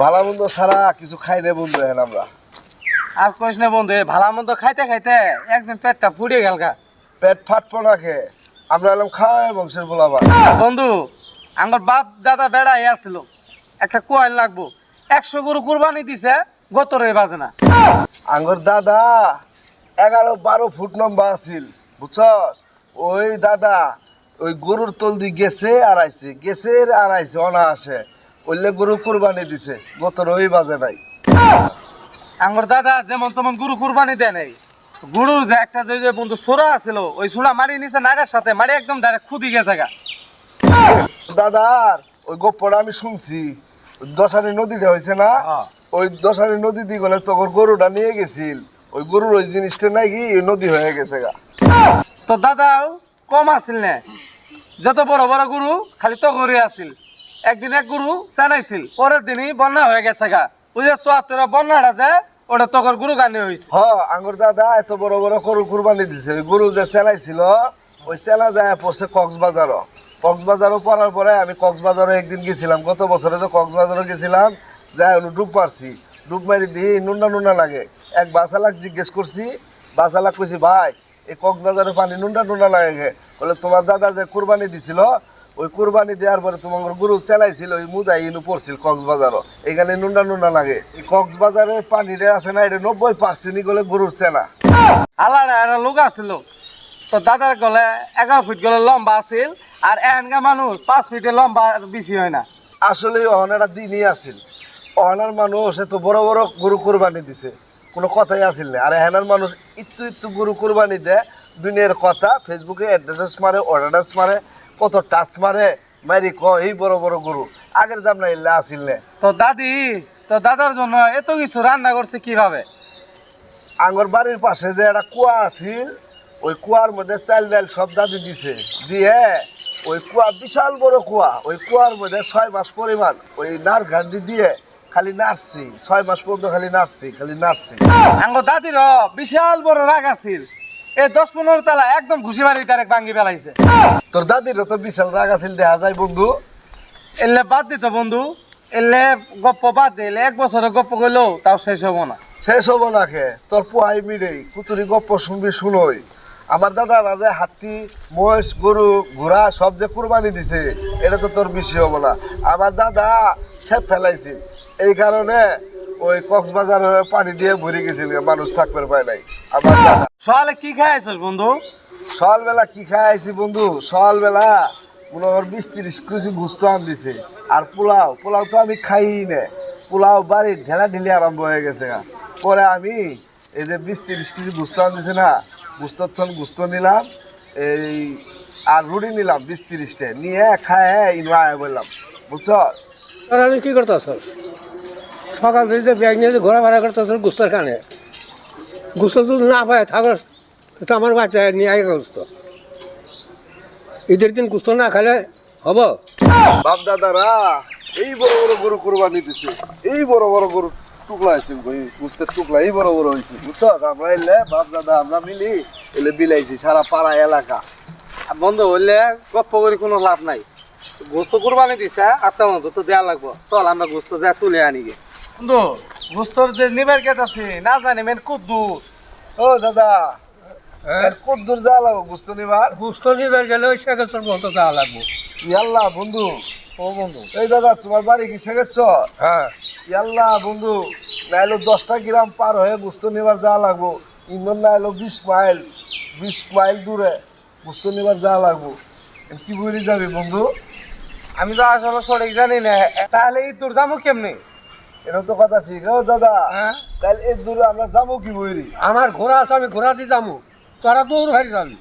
ভালো মন্দ ছাড়া কিছু খাই না বন্ধু এখন আমরা। আর কইস না বন্ধু ভালা মন্দ খাইতে খাইতে একদিন পেটটা ফুটে গেল গা। পেট ফাটপো না খেয়ে আমরা এলাম খাওয়াই বংশের বলাবা বন্ধু আমার বাপ দাদা বেড়াই আসছিল একটা কোয়াল লাগবো। একশো গরু কুরবানি দিছে গত রে বাজে না। আঙ্গর দাদা এগারো বারো ফুট লম্বা আছিল বুঝছ? ওই দাদা ওই গরুর তল দিয়ে গেছে আর আইছে গেছে আর আইছে অনা আসে ওইলে গরু কুরবানি দিছে গত ওই বাজে নাই। আমার দাদা যেমন তেমন গরু কুরবানি দেয় নাই। গরুর যে একটা যে যে বন্ধু সোরা আছিল ওই সোরা মারি নিছে নাগার সাথে মারি একদম ডাইরেক্ট খুদি গেছে গা। দাদার ওই গপ্পটা আমি শুনছি। দশারি নদীটা হয়েছে না? হ্যাঁ। ওই দশারি নদী দিয়ে গেলে তখন গরুটা নিয়ে গেছিল। ওই গরুর ওই জিনিসটা নাকি নদী হয়ে গেছে গা। তো দাদা কম আছিল না। যত বড় বড় গরু খালি তো গরু আছিল। একদিন এক গরু চানাইছিল পরের দিনই বন্যা হয়ে গেছে গা। ওই যে চুয়াত্তর বন্যাটা যে, ওটা তখন গরু গানি হয়েছে হ, আঙ্গুর দাদা এত বড় বড় গরু কুরবানি দিছে। গরু যে চেলাইছিল, ওই চেলা যায় পড়ছে কক্সবাজারও। কক্সবাজারও পড়ার পরে আমি কক্সবাজারও একদিন গেছিলাম। গত বছরে যে কক্সবাজারও গেছিলাম, যাই ওনু ডুব মারছি। ডুব মারি দিই নুনা নুনা লাগে। এক বাসালাক জিজ্ঞেস করছি বাসালাক কইছি, ভাই, এই কক্সবাজারে পানি নুনা নুনা লাগে বলে তোমার দাদা যে কুরবানি দিছিল ওই কুরবানি দেওয়ার পরে তোমার গরু চেলাইছিল ওই মুদাই ইনু পড়ছিল কক্সবাজারও। এখানে নুনা নুনা লাগে। এই কক্সবাজারের পানিরে আছে না এটা নব্বই পার্সেন্টই গলে গরুর চেনা। আলাদা একটা লোক আছিল। তো দাদার গলে এগারো ফিট গলে লম্বা আছিল আর এখানকার মানুষ পাঁচ ফিটে লম্বা বেশি হয় না। আসলে অহনারা দিনই আছিল। অহনার মানুষ এত বড় বড় গরু কোরবানি দিছে কোনো কথাই আছিল না। আর এহানার মানুষ একটু একটু গরু কোরবানি দেয় দুনিয়ার কথা। ফেসবুকে অ্যাড্রেস মারে অর্ডারেস মারে কত টাচ মারে মারি ক এই বড় বড় গরু আগের জাম না ইল্লা আছিল না। তো দাদি তো দাদার জন্য এত কিছু রান্না করছে কীভাবে? আঙ্গর বাড়ির পাশে যে একটা কুয়া আছিল ওই কুয়ার মধ্যে চাল ডাল সব দাদি দিছে। দিয়ে ওই কুয়া বিশাল বড় কুয়া ওই কুয়ার মধ্যে ছয় মাস পরিমাণ ওই নার ঘান্ডি দিয়ে খালি নাচছি ছয় মাস পর্যন্ত খালি নাচছি খালি নাচছি আঙ্গো দাদির বিশাল বড় রাগ আছিল। দশ পনেরো তালা একদম ঘুষি মারি তার ভাঙ্গি ফেলাইছে। তোর দাদিরও তো বিশাল রাগ আছিল দেখা যায় বন্ধু। এলে বাদ দিত বন্ধু এলে গপ্প বাদ দিলে এক বছরে গপ্প তাও শেষ হব না। শেষ হব না খে তোর পোহাই মিরেই কুতুরি গপ্প শুনবি শুনোই। আমার দাদা রাজা হাতি মহিষ গরু ঘোড়া সব যে কুরবানি দিছে এটা তো তোর বেশি হব না। আমার দাদা সেপ ফেলাইছিল এই কারণে ওই কক্সবাজার পানি দিয়ে ভরে গেছিল মানুষ থাকবে পায় নাই। আমার দাদা। সকালে কি খাইছিস বন্ধু? সকালবেলা কি খাই আইছি বন্ধু? সকালবেলা মনে কর বিশ তিরিশ কেজি গুস্ত আন দিছে আর পোলাও পোলাও তো আমি খাই না। পোলাও বাড়ির ঢেলা ঢেলি আরম্ভ হয়ে গেছে পরে আমি এই যে বিশ তিরিশ কেজি গুস্ত আন দিছে না গুস্তর থন গুস্ত নিলাম এই আর রুটি নিলাম বিশ তিরিশটা নিয়ে খায় ইনু আয় বললাম বুঝছ? আর আমি কি করতেছ সকাল থেকে ব্যাগ নিয়ে যে ঘোরাফেরা করতেছ গুস্তর কানে। গুস্ত যদি না পায় থাকস তো আমার বাচ্চা নিয়ে আগে গুস্ত। ঈদের দিন গুস্ত না খেলে হব? বাপ দাদারা এই বড় বড় গরু কোরবানি দিছে এই বড় বড় গরু টুকলা আছে বুঝতে টুকলা এই বড় বড় হয়েছে বুঝছ? আমরা এলে বাপ দাদা আমরা মিলি এলে বিলাইছি সারা পাড়া এলাকা। আর বন্ধু হইলে গপ্প করে কোনো লাভ নাই। গোস্ত কুরবানি দিছে আটটা মতো তো দেয়া লাগবো। চল আমরা গোস্ত যা তুলে আনি গে। বন্ধু গোস্তর যে নিবার কেট আছে না জানি মেন দূর ও দাদা এর কত দূর যা লাগো গুস্ত নিবার? গুস্ত নিয়ে গেলে ওই শেখেশ্বর পর্যন্ত যাওয়া লাগবো। ইয়াল্লা বন্ধু। ও বন্ধু। এই দাদা তোমার বাড়ি কি শেখেছ হ্যাঁ। ইয়াল্লা বন্ধু। নাইলো দশটা গ্রাম পার হয়ে গুস্ত নিবার যাওয়া লাগবো। ইন্দোর নাইলো বিশ মাইল বিশ মাইল দূরে গুস্ত নিবার যাওয়া লাগবো। কি বুঝলি যাবি বন্ধু? আমি তো আসলে সঠিক জানি না। তাহলে এই তোর যাব কেমনি? এটা তো কথা ঠিক ও দাদা। হ্যাঁ? তাহলে এর দূরে আমরা যাব কি বইরি আমার ঘোড়া আছে আমি ঘোড়াতে যাব। তোরা দূর ভাই যাবি।